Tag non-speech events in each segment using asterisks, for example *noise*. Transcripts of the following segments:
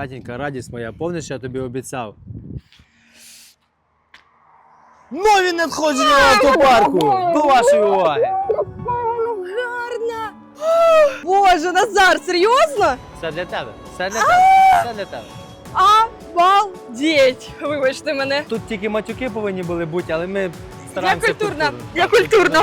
Катенька, радість моя, помниш, що я тобі обіцяв. Нові надходження автопарку! До вашої уваги! Ну, гарна. Боже, Назар, серйозно? Все для тебе, все для тебе, все для тебе. Обалдеть! Вибачте мене. Тут тільки матюки повинні були бути, але ми Я стараємося. культурна, я культурна.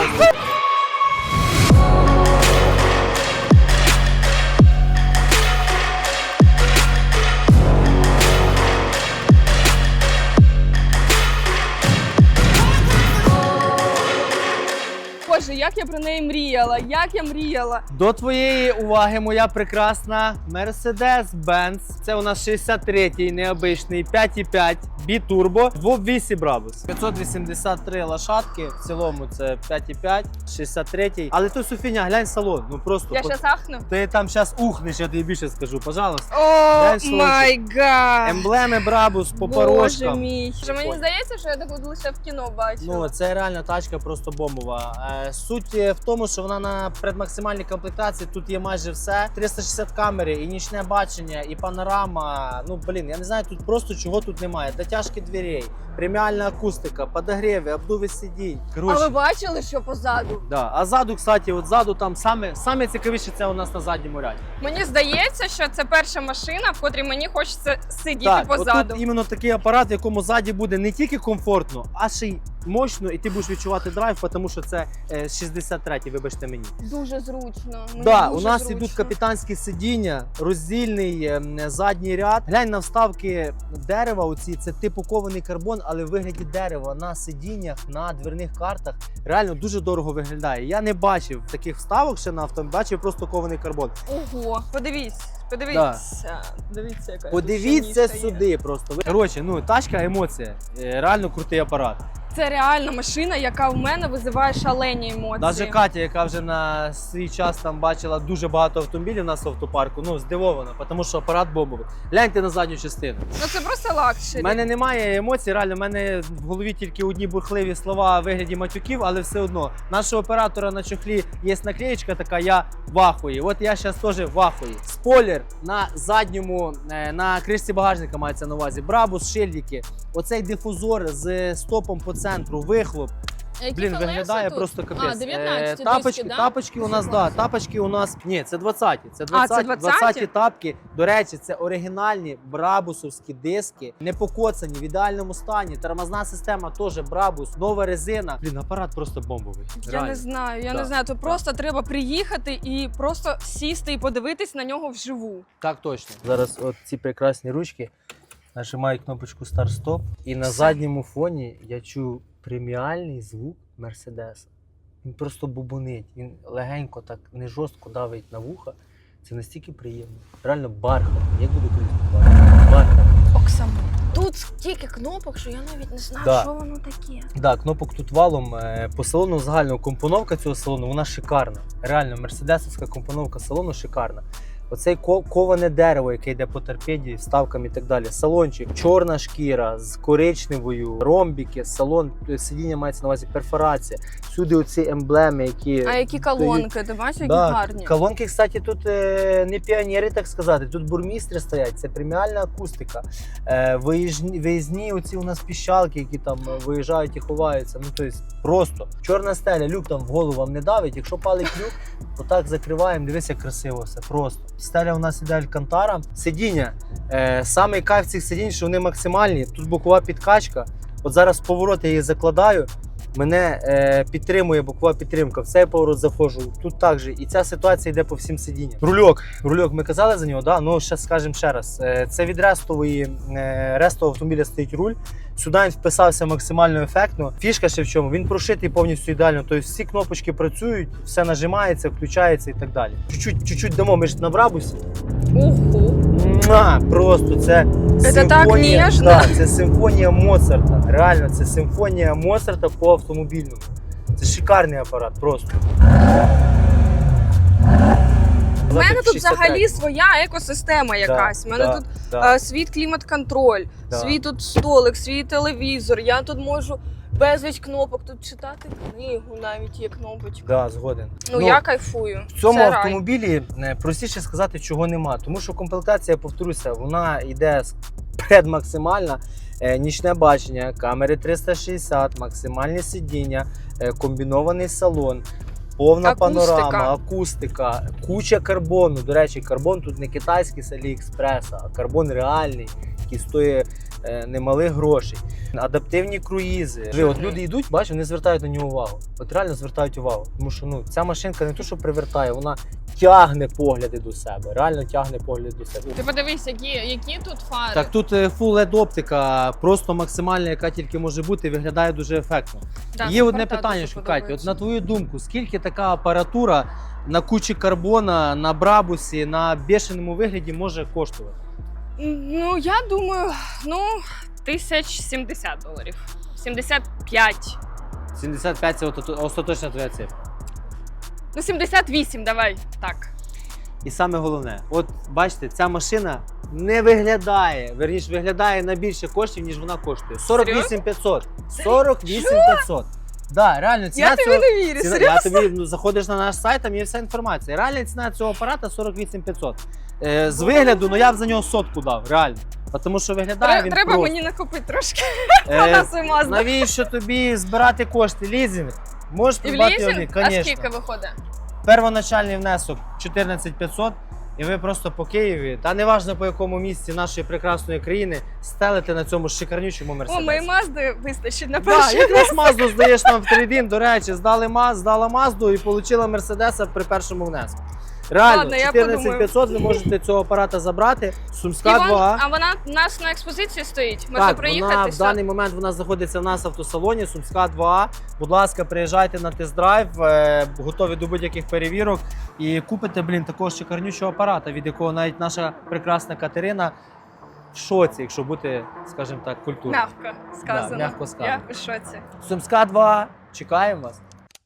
Як я про неї мріяла, як я мріяла. До твоєї уваги, моя прекрасна Mercedes-Benz. Це у нас 63-й необичний 5,5 бітурбо, 2.8 Brabus. 583 лошадки. В цілому це 5,5, 63-й. Але то Софіня, глянь салон. Ну просто Я щас ахну. ти там зараз ухнеш, я тобі більше скажу, пожалуйста. О май гад. Емблеми Brabus по Боже мій. Мені здається, що я таку лише в кіно бачила. Ну, це реально тачка просто бомбова. Е, Суть е, в тому, що вона на предмаксимальній комплектації тут є майже все. 360 камери, і нічне бачення, і панорама. Ну блін, я не знаю тут просто чого тут немає. Дотяжки дверей, преміальна акустика, подогріви, обдуви сидінь. а ви бачили, що позаду? да. А ззаду, кстати, от ззаду там саме, саме цікавіше це у нас на задньому ряді. Мені здається, що це перша машина, в котрій мені хочеться сидіти Так, позаду. отут іменно такий апарат, в якому ззаді буде не тільки комфортно, а ще й мощно, і ти будеш відчувати драйв, тому що це е, 63-й, вибачте мені. Дуже зручно. Мені Да, у нас зручно. ідуть капітанські сидіння, роздільний ем, задній ряд. Глянь на вставки дерева. Оці це типу кований карбон, але в вигляді дерева на сидіннях, на дверних картах. Реально дуже дорого виглядає. Я не бачив таких вставок ще на автомобілі, бачив просто кований карбон. Ого, подивіться, подивіться. Дивіться, яка Подивіться ніша є. сюди просто. Коротше, ну тачка емоція. Е, Реально крутий апарат. Це реальна машина, яка в мене визиває шалені емоції. Навіть Катя, яка вже на свій час там бачила дуже багато автомобілів у нас автопарку, ну здивована, тому що апарат бомбовий. Гляньте на задню частину. Ну це просто лакшері. У мене немає емоцій, реально, в мене в голові тільки одні бурхливі слова в вигляді матюків, але все одно. Нашого оператора на чохлі є наклеєчка така, я в ахуї. От я зараз теж в ахуї. Спойлер на задньому, е, на кришці багажника мається на увазі. Брабус, шильдики. Оцей дифузор з стопом по центру, вихлоп. Які Блін, колеса виглядає тут? просто капець. А, 19 Е, тапочки, диски, да? тапочки у нас, да, тапочки у нас. Ні, це 20. Це А, 20, це 20? тапки. До речі, це оригінальні брабусовські диски, не покоцані, в ідеальному стані. Тормозна система теж брабус, нова резина. Блін, апарат просто бомбовий. Я Реально. не знаю, я Да, не знаю. То просто треба приїхати і просто сісти і подивитись на нього вживу. Так точно. Зараз от ці прекрасні ручки нажимаю кнопочку старт-стоп, і на задньому фоні я чую преміальний звук Мерседеса. Він просто бубонить, він легенько, так не жорстко давить на вуха. Це настільки приємно. Реально бархат. Як буду колись бархат? Оксана, тут стільки кнопок, що я навіть не знаю, Да. що воно таке. Да, кнопок тут валом. Е, По салону загально компоновка цього салону вона шикарна. Реально, мерседесовська компоновка салону шикарна. Оцей коване дерево, яке йде по торпеді, вставками і так далі. Салончик, чорна шкіра з коричневою, ромбіки, салон, е, сидіння мається на увазі перфорація. Всюди оці емблеми, які. А які колонки? Ти бачиш, які Да, гарні? Колонки, кстати, тут е, не піонери, так сказати. Тут бурмістри стоять, це преміальна акустика. Е, виїжні, виїзні оці у нас піщалки, які там виїжджають і ховаються. Ну, тобто, просто чорна стеля, люк там в голову вам не давить. Якщо палить люк, отак закриваємо. Дивись, як красиво все. Просто. Стеля у нас іде алькантара. Сидіння. Е, самий кайф цих сидінь, що вони максимальні. Тут бокова підкачка. От зараз поворот я її закладаю. Мене е, підтримує бокова підтримка. В цей поворот заходжу. Тут також. І ця ситуація йде по всім сидінням. Рульок. Рульок, ми казали за нього, да? ну ще скажемо ще раз. Е, це від рестової е, рестового автомобіля стоїть руль. Сюди він вписався максимально ефектно. Фішка ще в чому? Він прошитий повністю ідеально. Тобто всі кнопочки працюють, все нажимається, включається і так далі. Чуть-чуть, дамо, ми ж на брабусі. Ого. Муа! Просто це Це так ніжно. Да, це симфонія Моцарта. Реально, це симфонія Моцарта по автомобільному. Це шикарний апарат, просто. У мене тут взагалі своя екосистема якась. У мене да, тут да, е, свій клімат-контроль, Да. свій тут столик, свій телевізор. Я тут можу безліч кнопок. Тут читати книгу навіть є кнопочка. Да, згоден. Ну, я кайфую. В цьому Це автомобілі е, простіше сказати, чого нема. Тому що комплектація, я повторюся, вона йде предмаксимальна. Е, Нічне бачення, камери 360, максимальні сидіння, е, комбінований салон, повна Акустика. панорама, акустика, куча карбону. До речі, карбон тут не китайський з Аліекспреса, а карбон реальний, який стоїть немалих грошей. Адаптивні круїзи. Ви, от люди йдуть, бачиш, вони звертають на нього увагу. От реально звертають увагу. Тому що ну, ця машинка не то, що привертає, вона тягне погляди до себе. Реально тягне погляди до себе. Ти подивись, які, які тут фари. Так тут е, Full LED оптика, просто максимальна, яка тільки може бути, виглядає дуже ефектно. Да, Є одне питання, що Катя, от на твою думку, скільки така апаратура на кучі карбона, на брабусі, на бешеному вигляді може коштувати? Ну, я думаю, ну, тисяч 70 доларів. 75. 75 це остаточна твоя цифра. Ну, 78, давай. Так. І саме головне, от бачите, ця машина не виглядає, верніше виглядає на більше коштів, ніж вона коштує. 48 500. 48 500. Да, реально, ціна Я тобі не вірю, ціна- серйозно? я тобі ну, заходиш на наш сайт, там є вся інформація. Реальна ціна цього апарата 48 500. Е, з вигляду, ну я б за нього сотку дав, реально. Тому що виглядає Треба, він треба просто. мені накопити трошки Е, *laughs* на навіщо тобі збирати кошти? Лізинг? Можеш І в придбати лізинг? один, А звісно. скільки виходить? Первоначальний внесок 14 500, і ви просто по Києві, та неважно по якому місці нашої прекрасної країни, стелите на цьому шикарнючому О, мерседесі. моєї мазди вистачить на Да, перший. якраз *laughs* Мазду здаєш нам в трейдин, до речі, здали Маз, здала Мазду і отримала Мерседеса при першому внеску. Реально, Ладно, я 14 500 ви можете цього апарата забрати. Сумська І вон- 2. а вона у нас на експозиції стоїть. Можна Так, приїхати. вона в все. даний момент вона знаходиться в нас в автосалоні Сумська 2. Будь ласка, приїжджайте на тест-драйв, е, готові до будь-яких перевірок і купите, блін, такого шикарнючого апарата, від якого навіть наша прекрасна Катерина в шоці, якщо бути, скажімо так, культурним. Мягко сказано. мягко сказано. Я в шоці. Сумська 2, чекаємо вас.